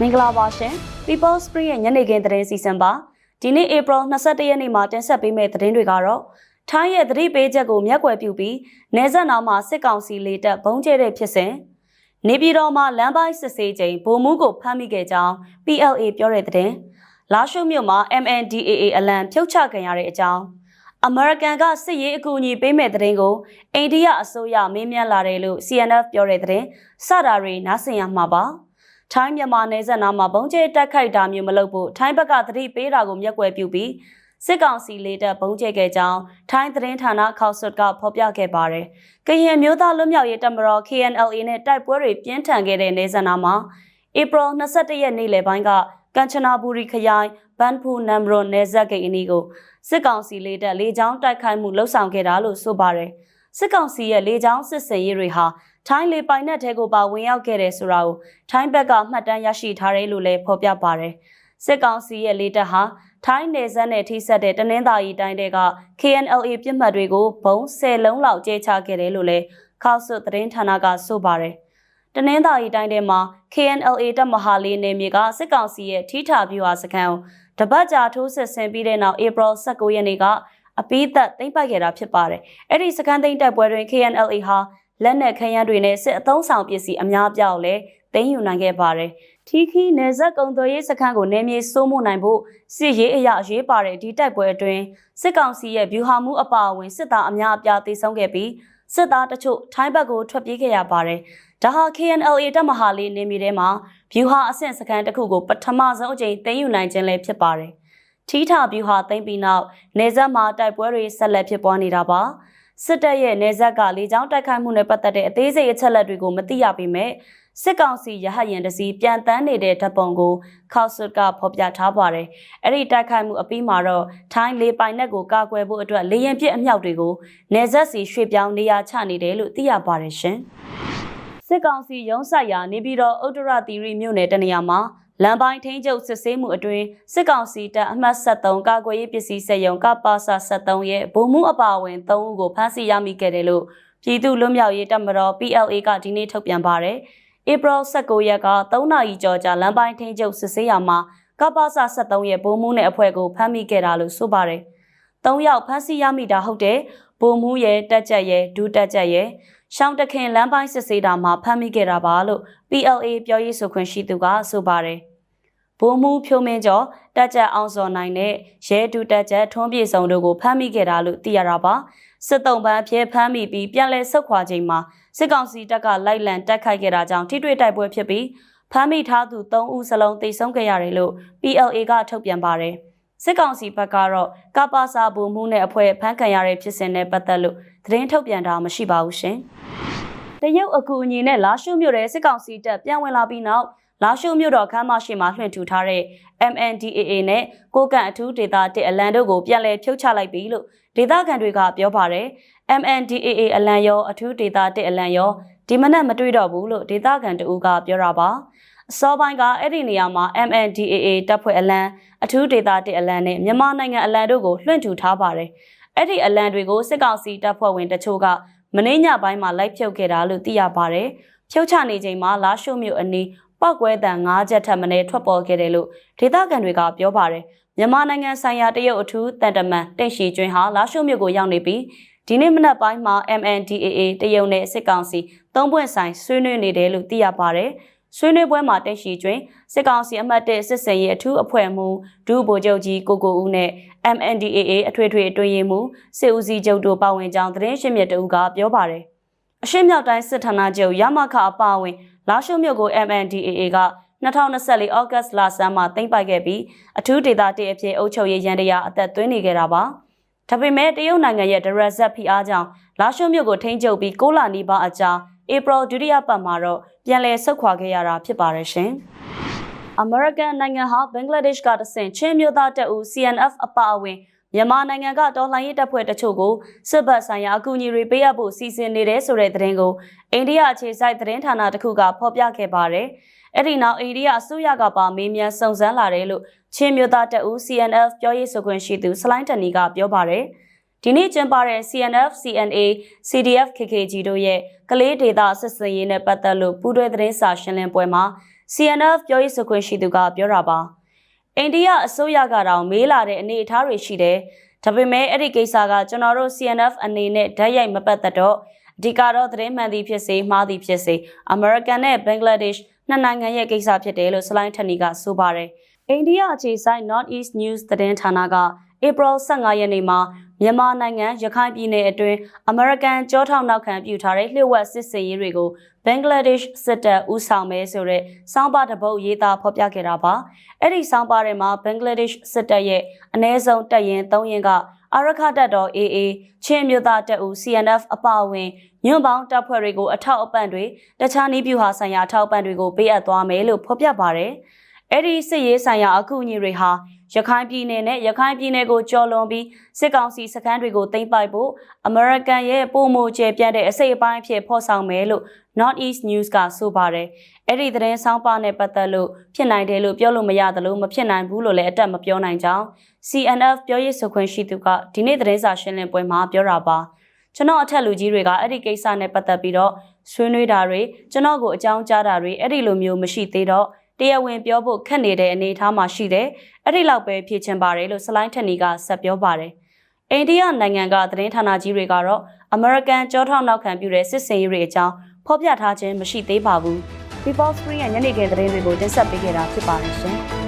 မင်္ဂလာပါရှင် People Spring ရဲ့ညနေခင်းသတင်းစီစဉ်ပါဒီနေ့ April 22ရက်နေ့မှာတင်ဆက်ပေးမယ့်သတင်းတွေကတော့ထိုင်းရဲ့သတိပေးချက်ကိုမျက်ကွယ်ပြုပြီးနေဆက်နောက်မှာစစ်ကောင်စီလေတပ်ဘုံကျဲတဲ့ဖြစ်စဉ်နေပြည်တော်မှာလမ်းပိုင်းစစ်ဆေးချိန်ဗိုလ်မှူးကိုဖမ်းမိခဲ့ကြောင်း PLA ပြောတဲ့သတင်းလာရှုမြို့မှာ MNDAA အလံဖြုတ်ချခံရတဲ့အကြောင်းအမေရိကန်ကစစ်ရေးအကူအညီပေးမဲ့သတင်းကိုအိန္ဒိယအစိုးရမေးမြန်းလာတယ်လို့ CNF ပြောတဲ့သတင်းစတာတွေနားဆင်ရမှာပါ။ ထိုင်းမြန်မာနယ်စပ်နားမှာဘုံကျဲတက်ခိုက်တာမျိုးမလုပ်ဖို့ထိုင်းဘက်ကသတိပေးတာကိုမျက်ကွယ်ပြုပြီးစစ်ကောင်စီလေတပ်ဘုံကျဲခဲ့ကြောင်းထိုင်းသတင်းဌာနခေါက်ဆွတ်ကဖော်ပြခဲ့ပါတယ်။ကရင်မျိုးသားလွတ်မြောက်ရေးတပ်မတော် KNLA နဲ့တိုက်ပွဲတွေပြင်းထန်ခဲ့တဲ့နယ်စပ်နားမှာဧပြီ22ရက်နေ့လယ်ပိုင်းကကမ်ချနာဘူရီခရိုင်ဘန်ဖူနမ်ဘရွန်နယ်စပ်ဂိတ်အနီးကိုစစ်ကောင်စီလေတပ်လေကြောင်းတိုက်ခိုက်မှုလှုပ်ဆောင်ခဲ့တာလို့ဆိုပါတယ်။စစ်ကောင်စီရဲ့လေကြောင်းစစ်စင်ရေးတွေဟာ ထိုင်းလေပိုင်နက်ထဲကိုပါဝင်ရောက်ခဲ့တယ်ဆိုတာကိုထိုင်းဘက်ကမှတ်တမ်းရရှိထားတယ်လို့လည်းဖော်ပြပါတယ်။စစ်ကောင်စီရဲ့လေတပ်ဟာထိုင်းနယ်စပ်နဲ့ထိစပ်တဲ့တနင်္သာရီတိုင်းတွေက KNLA ပြစ်မှတ်တွေကိုဘုံ10လုံးလောက်ကျဲချခဲ့တယ်လို့လည်းခေါက်ဆွသတင်းဌာနကဆိုပါတယ်။တနင်္သာရီတိုင်းထဲမှာ KNLA တပ်မဟာလေးနယ်မြေကစစ်ကောင်စီရဲ့ထိထာဗျူဟာစခန်းကိုတပတ်ကြာထိုးစစ်ဆင်ပြီးတဲ့နောက် April 19ရက်နေ့ကအပိသက်သိမ်းပိုက်ခဲ့တာဖြစ်ပါတယ်။အဲ့ဒီစခန်းသိမ်းတိုက်ပွဲတွင် KNLA ဟာ လက်နက်ခရမ်းတွေနဲ့စစ်အုံဆောင်ပစ္စည်းအများအပြားကိုလည်းသိမ်းယူနိုင်ခဲ့ပါတယ်။ထီခီနယ်ဇက်ကုံသွေးရေးစခန်းကိုနယ်မြေစိုးမိုးနိုင်ဖို့စစ်ရေးအရာရေးပါတဲ့ဒီတိုက်ပွဲအတွင်းစစ်ကောင်စီရဲ့ဗျူဟာမှုအပါအဝင်စစ်သားအများအပြားသေဆုံးခဲ့ပြီးစစ်သားတချို့ထိုင်းဘက်ကိုထွက်ပြေးခဲ့ရပါတယ်။ဒါဟာ KNLA တပ်မဟာလေးနေမြေထဲမှာဗျူဟာအဆင့်စခန်းတစ်ခုကိုပထမဆုံးအကြိမ်သိမ်းယူနိုင်ခြင်းလည်းဖြစ်ပါတယ်။ထီထာဗျူဟာသိမ်းပြီးနောက်နေဆက်မှာတိုက်ပွဲတွေဆက်လက်ဖြစ်ပွားနေတာပါ။ စစ်တပ်ရဲ့နေဆက်ကလေကြောင်းတိုက်ခိုက်မှုနဲ့ပတ်သက်တဲ့အသေးစိတ်အချက်အလက်တွေကိုမသိရပေမဲ့စစ်ကောင်စီရဟတ်ရင်တစီပြန်တန်းနေတဲ့ဓာတ်ပုံကိုခေါဆွတ်ကဖော်ပြထားပါတယ်။အဲ့ဒီတိုက်ခိုက်မှုအပြီးမှာတော့ထိုင်းလေပိုင်နက်ကိုကာကွယ်ဖို့အတွက်လေရင်ပြစ်အမြောက်တွေကိုနေဆက်စီရွှေ့ပြောင်းနေရာချနေတယ်လို့သိရပါတယ်ရှင်။စစ်ကောင်စီရုံးဆိုင်ရာနေပြည်တော်ဥတ္တရသီရိမြို့နယ်တနေရာမှာ လမ်းပိုင်းထိန်းချုပ်စစ်ဆေးမှုအတွင်းစစ်ကောင်စီတပ်အမှတ်73ကာကွယ်ရေးပစ္စည်းစက်ရုံကပါစာ73ရဲ့ဗိုလ်မှူးအပါအဝင်3ဦးကိုဖမ်းဆီးရမိခဲ့တယ်လို့ပြည်သူ့လွတ်မြောက်ရေးတပ်မတော် PLA ကဒီနေ့ထုတ်ပြန်ပါတယ်။ April 19ရက်က3နာရီကျော်ကြာလမ်းပိုင်းထိန်းချုပ်စစ်ဆေးရာမှာကပါစာ73ရဲ့ဗိုလ်မှူးနဲ့အဖွဲ့ကိုဖမ်းမိခဲ့တာလို့ဆိုပါတယ်။3ယောက်ဖမ်းဆီးရမိတာဟုတ်တယ်။ဗိုလ်မှူးရဲ့တက်ချက်ရဲ့ဒူးတက်ချက်ရဲ့ ရှောင်းတခင်လမ်းပိုင်းစစ်ဆေးတာမှာဖမ်းမိခဲ့တာပါလို့ PLA ပြောရေးဆိုခွင့်ရှိသူကဆိုပါတယ်။ဗိုလ်မှူးဖြိုးမင်းကျော်တက်ချက်အောင်စော်နိုင်နဲ့ရဲဒူတက်ချက်ထွန်းပြေဆောင်တို့ကိုဖမ်းမိခဲ့တာလို့သိရတာပါ။စစ်တုံးပန်းအဖြစ်ဖမ်းမိပြီးပြန်လည်ဆုတ်ခွာချိန်မှာစစ်ကောင်စီတပ်ကလိုက်လံတက်ခိုက်ခဲ့တာကြောင့်ထိတွေ့တိုက်ပွဲဖြစ်ပြီးဖမ်းမိထားသူ3ဦးစလုံးတိတ်ဆုံးခဲ့ရတယ်လို့ PLA ကထုတ်ပြန်ပါတယ်။ စစ်ကောင်စီဘက်ကတော့ကပါစာဘူမှုနဲ့အဖွဲ့ဖမ်းခံရတဲ့ဖြစ်စဉ်နဲ့ပတ်သက်လို့သတင်းထုတ်ပြန်တာမရှိပါဘူးရှင်။တရုတ်အကူအညီနဲ့လာရှုမြို့တဲ့စစ်ကောင်စီတပ်ပြန်ဝင်လာပြီးနောက်လာရှုမြို့တော်ခမ်းမရှိမှာလွှင့်ထူထားတဲ့ MNDAA နဲ့ကိုကန့်အထူးဒေသတစ်အလံတို့ကိုပြန်လည်ဖြုတ်ချလိုက်ပြီလို့ဒေသခံတွေကပြောပါတယ်။ MNDAA အလံရောအထူးဒေသတစ်အလံရောဒီမနက်မတွေ့တော့ဘူးလို့ဒေသခံတဦးကပြောတာပါ။ အစောပိုင်းကအဲ့ဒီနေရာမှာ MNDAA တပ်ဖွဲ့အလံအထူးဒေသတစ်အလံနဲ့မြန်မာနိုင်ငံအလံတို့ကိုလွှင့်ထူထားပါတယ်။အဲ့ဒီအလံတွေကိုစစ်ကောင်စီတပ်ဖွဲ့ဝင်တချို့ကမင်းညပိုင်းမှာလိုက်ဖြုတ်ခဲ့တာလို့သိရပါတယ်။ဖြုတ်ချနေချိန်မှာလာရှုမြို့အနီးပောက်ကွဲတန်၅ချက်ထပ်မံထွက်ပေါ်ခဲ့တယ်လို့ဒေသခံတွေကပြောပါတယ်။မြန်မာနိုင်ငံဆိုင်ရာတရုတ်အထူးတန်တမန်တိတ်ရှိကျွင်းဟာလာရှုမြို့ကိုရောက်နေပြီးဒီနေ့မနက်ပိုင်းမှာ MNDAA တရုတ်နဲ့စစ်ကောင်စီသုံးပွင့်ဆိုင်ဆွေးနွေးနေတယ်လို့သိရပါတယ်။ ဆွေးနွေးပွဲမှာတက်ရှိကျွင်းစစ်ကောင်စီအမတ်တဲ့စစ်စင်ရေးအထူးအဖွဲ့မှူးဒုဗိုလ်ချုပ်ကြီးကိုကိုဦးနဲ့ MNDAA အထွေထွေအတွင်းရေးမှူးစစ်ဦးစီးချုပ်တို့ပါဝင်ကြောင်းသတင်းရှင်းမြစ်တဦးကပြောပါတယ်။အရှင်းမြောက်တိုင်းစစ်ဌာနချုပ်ရမခအပါအဝင်လာရှုမြို့ကို MNDAA က2024ဩဂတ်လဆန်းမှာသိမ်းပိုက်ခဲ့ပြီးအထူးဒေသတည်အဖြစ်အုပ်ချုပ်ရေးရန်တရားအသက်သွင်းနေခဲ့တာပါ။ဒါပေမဲ့တရုတ်နိုင်ငံရဲ့ဒရက်ဇက်ဖိအားကြောင့်လာရှုမြို့ကိုထိန်းချုပ်ပြီး6လနီးပါးအကြာဧပြီဒုတိယပတ်မှာတော့ ပြန်လည်ဆုတ်ခွာခဲ့ရတာဖြစ်ပါတယ်ရှင်။ American နိုင်ငံဟာဘင်္ဂလားဒေ့ရှ်ကတဆင့်ချင်းမျိုးသားတပ်ဦး CNF အပါအဝင်မြန်မာနိုင်ငံကတော်လှန်ရေးတပ်ဖွဲ့တချို့ကိုစစ်ဘက်ဆိုင်ရာအကူအညီတွေပေးအပ်ဖို့စီစဉ်နေတယ်ဆိုတဲ့သတင်းကိုအိန္ဒိယအခြေစိုက်သတင်းဌာနတစ်ခုကဖော်ပြခဲ့ပါတယ်။အဲ့ဒီနောက်အိန္ဒိယအစိုးရကပါမေးမြန်းစုံစမ်းလာတယ်လို့ချင်းမျိုးသားတပ်ဦး CNF ပြောရေးဆိုခွင့်ရှိသူစလိုင်းတနီကပြောပါတယ်။ ဒီနေ့ကျင်းပတဲ့ CNF, CNA, CDF, KKG တို့ရဲ့ကလေးဒေတာစစ်စင်ရေးနဲ့ပတ်သက်လို့ပူးတွဲသတင်းစာရှင်းလင်းပွဲမှာ CNF ပြောရေးဆိုခွင့်ရှိသူကပြောတာပါအိန္ဒိယအစိုးရကတောင်မေးလာတဲ့အနေအထားတွေရှိတယ်ဒါပေမဲ့အဲ့ဒီကိစ္စကကျွန်တော်တို့ CNF အနေနဲ့ဓာတ်ရိုက်မပတ်သက်တော့အဓိကတော့သတင်းမှန်သည်ဖြစ်စေမှားသည်ဖြစ်စေ American နဲ့ Bangladesh နှစ်နိုင်ငံရဲ့ကိစ္စဖြစ်တယ်လို့စလိုင်းထက်နီကဆိုပါတယ်အိန္ဒိယအခြေစိုက် North East News သတင်းဌာနက April 15ရက်နေ့မှာမြန်မာနိုင်ငံရခိုင်ပြည်နယ်အတွင်း American ကြောထောက်နောက်ခံပြုထားတဲ့လျှို့ဝှက်စစ်စေးရေးတွေကို Bangladesh စစ်တပ်ဦးဆောင်မဲဆိုတဲ့စောင်းပါတစ်ပုဒ်ရေးသားဖော်ပြခဲ့တာပါအဲ့ဒီစောင်းပါထဲမှာ Bangladesh စစ်တပ်ရဲ့အ ਨੇ ဆုံးတပ်ရင်3ရင်ကအာရခတပ်တော် AA ချင်းမြို့သားတပ်ဦး CNF အပါအဝင်ညွန့်ပေါင်းတပ်ဖွဲ့တွေကိုအထောက်အပံ့တွေတခြားနည်းဗျူဟာဆိုင်ရာအထောက်အပံ့တွေကိုပေးအပ်သွားမယ်လို့ဖော်ပြပါတယ် အဲ့ဒီစစ်ရေးဆိုင်ရာအကူအညီတွေဟာရခိုင်ပြည်နယ်နဲ့ရခိုင်ပြည်နယ်ကိုကျော်လွန်ပြီးစစ်ကောင်စီစခန်းတွေကိုသိမ်းပိုက်ဖို့အမေရိကန်ရဲ့ပုံမိုကျပြန့်တဲ့အစိတ်အပိုင်းအဖြစ်ဖော်ဆောင်မယ်လို့ North East News ကဆိုပါတယ်။အဲ့ဒီသတင်းဆောင်ပါနဲ့ပတ်သက်လို့ဖြစ်နိုင်တယ်လို့ပြောလို့မရသလိုမဖြစ်နိုင်ဘူးလို့လည်းအတက်မပြောနိုင်ကြောင်း CNF ပြောရေးဆိုခွင့်ရှိသူကဒီနေ့သတင်းစာရှင်းလင်းပွဲမှာပြောတာပါ။ကျွန်တော်အထက်လူကြီးတွေကအဲ့ဒီကိစ္စနဲ့ပတ်သက်ပြီးတော့ဆွေးနွေးတာတွေကျွန်တော်ကိုအကြောင်းကြားတာတွေအဲ့ဒီလိုမျိုးမရှိသေးတော့ တရားဝင်ပြောဖို့ခက်နေတဲ့အနေအထားမှာရှိတယ်။အဲ့ဒီလောက်ပဲဖြေချင်ပါတယ်လို့စလိုင်းထက်နီကဆက်ပြောပါတယ်။အိန္ဒိယနိုင်ငံကသတင်းဌာနကြီးတွေကတော့ American ကြောထောက်နောက်ခံပြုတဲ့စစ်စင်ရေးတွေအကြောင်းဖော်ပြထားခြင်းမရှိသေးပါဘူး။ People Free ရဲ့ညနေခင်းသတင်းတွေကိုတင်ဆက်ပေးခဲ့တာဖြစ်ပါတယ်ရှင်။